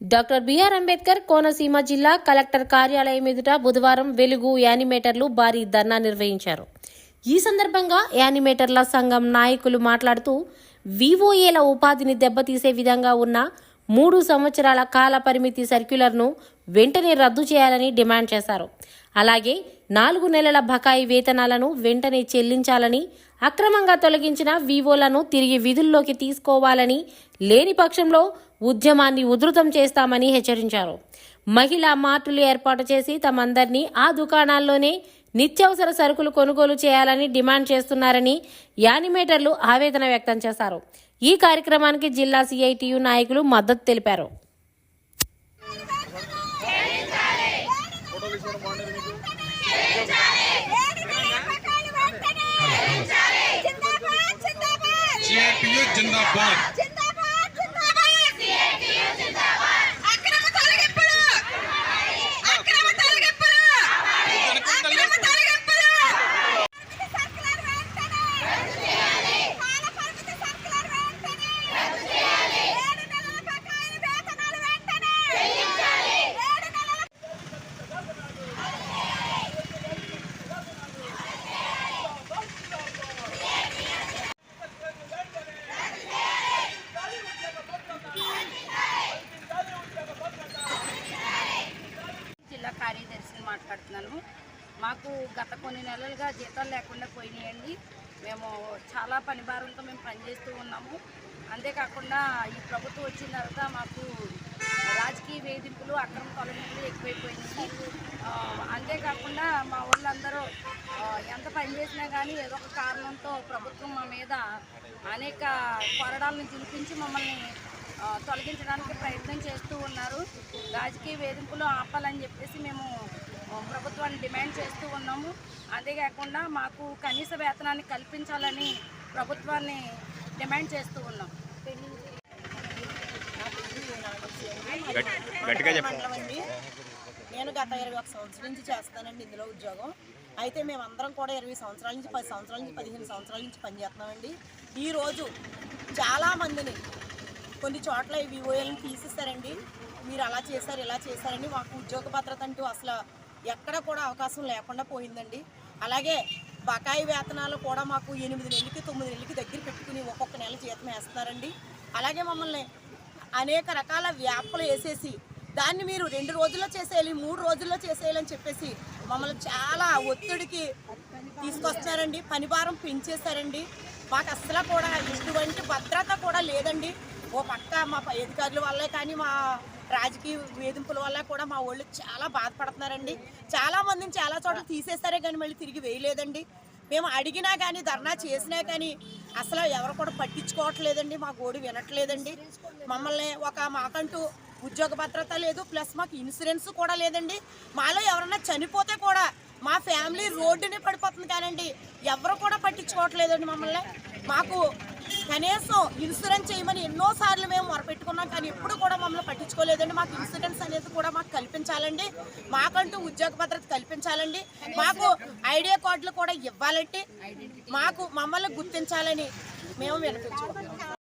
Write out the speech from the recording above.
Doctor BR Ambedkar Konaseema జిల్లా collector కార్యాలయం ఎదుట బుధవారం వెలుగు యానిమేటర్లు భారీ ధర్నా నిర్వహించారు. ఈ సందర్భంగా యానిమేటర్ల సంఘం నాయకులు మాట్లాడుతూ వివోఏల ఉపాధిని దెబ్బతీసే విధంగా ఉన్న మూడు సంవత్సరాల కాల పరిమితి సర్క్యులర్ను వెంటనే రద్దు చేయాలని డిమాండ్ చేశారు. అలాగే నాలుగు నెలల బకాయి వేతనాలను వెంటనే చెల్లించాలని అక్రమంగా తొలగించిన వివోలను తిరిగి విధుల్లోకి తీసుకోవాలని లేని పక్షంలో ఉద్యమాన్ని ఉధృతం చేస్తామని హెచ్చరించారు. మహిళా మార్టులు ఏర్పాటు చేసి తమందరినీ ఆ దుకాణాల్లోనే నిత్యావసర సరుకులు కొనుగోలు చేయాలని డిమాండ్ చేస్తున్నారని యానిమేటర్లు ఆవేదన వ్యక్తం చేశారు. ఈ కార్యక్రమానికి జిల్లా సిఐటియు నాయకులు మద్దతు తెలిపారు. సిఐటియు జిందాబాద్ మాట్లాడుతున్నాను. మాకు గత కొన్ని నెలలుగా జీతాలు లేకుండా పోయినాయండి. మేము చాలా పని భారంతో మేము పనిచేస్తూ ఉన్నాము. అంతేకాకుండా ఈ ప్రభుత్వం వచ్చిన తర్వాత మాకు రాజకీయ వేధింపులు అక్రమ తొలగింపులు ఎక్కువైపోయినాయి. అంతేకాకుండా మా వాళ్ళందరూ ఎంత పని చేసినా కానీ ఏదో ఒక కారణంతో ప్రభుత్వం మా మీద అనేక కొరడాలను చూపించి మమ్మల్ని తొలగించడానికి ప్రయత్నం చేస్తూ ఉన్నారు. రాజకీయ వేధింపులు ఆపాలని చెప్పేసి మేము ప్రభుత్వాన్ని డిమాండ్ చేస్తూ ఉన్నాము. అంతేకాకుండా మాకు కనీస వేతనాన్ని కల్పించాలని ప్రభుత్వాన్ని డిమాండ్ చేస్తూ ఉన్నాం. నేను గత ఇరవై ఒక సంవత్సరం నుంచి చేస్తానండి ఇందులో ఉద్యోగం. అయితే మేమందరం కూడా ఇరవై సంవత్సరాల నుంచి పది సంవత్సరాల నుంచి పదిహేను సంవత్సరాల నుంచి పనిచేస్తున్నామండి ఈరోజు చాలామందిని కొన్ని చోట్ల ఈ వివోఎల్ని తీసిస్తారండి మీరు అలా చేశారు ఇలా చేశారని మాకు ఉద్యోగ భద్రత అంటూ అసలు ఎక్కడ కూడా అవకాశం లేకుండా పోయిందండి. అలాగే బకాయి వేతనాలు కూడా మాకు ఎనిమిది నెలలకి తొమ్మిది నెలలకి దగ్గర పెట్టుకుని ఒక్కొక్క నెల జీతం వేస్తున్నారండి. అలాగే మమ్మల్ని అనేక రకాల వ్యాపలు వేసేసి దాన్ని మీరు రెండు రోజుల్లో చేసేయాలి మూడు రోజుల్లో చేసేయాలని చెప్పేసి మమ్మల్ని చాలా ఒత్తిడికి తీసుకొస్తారండి పనిభారం పెంచేశారండి. మాకు అసలు కూడా ఇటువంటి భద్రత కూడా లేదండి. ఓ పక్క మా పై అధికారుల వల్లే కానీ మా రాజకీయ వేధింపుల వల్ల కూడా మా వాళ్ళు చాలా బాధపడుతున్నారండి. చాలా మందిని చాలా చోట్ల తీసేస్తారే కానీ మళ్ళీ తిరిగి వేయలేదండి. మేము అడిగినా కానీ ధర్నా చేసినా కానీ అసలు ఎవరు కూడా పట్టించుకోవట్లేదండి. మా గోడు వినట్లేదండి. మమ్మల్ని ఒక మాకంటూ ఉద్యోగ భద్రత లేదు ప్లస్ మాకు ఇన్సూరెన్స్ కూడా లేదండి. మాలో ఎవరన్నా చనిపోతే కూడా మా ఫ్యామిలీ రోడ్డునే పడిపోతుంది కానండి. ఎవరు కూడా పట్టించుకోవట్లేదండి మమ్మల్ని. మాకు కనీసం ఇన్సూరెన్స్ చేయమని ఎన్నోసార్లు మేము మొరపెట్టుకున్నాం కానీ ఎప్పుడు కూడా మమ్మల్ని పట్టించుకోలేదండి. మాకు ఇన్సూరెన్స్ అనేది కూడా మాకు కల్పించాలండి. మాకంటూ ఉద్యోగ భద్రత కల్పించాలండి. మాకు ఐడియా కార్డులు కూడా ఇవ్వాలంటే మాకు మమ్మల్ని గుర్తించాలని మేము వినిపించుకుంటున్నాం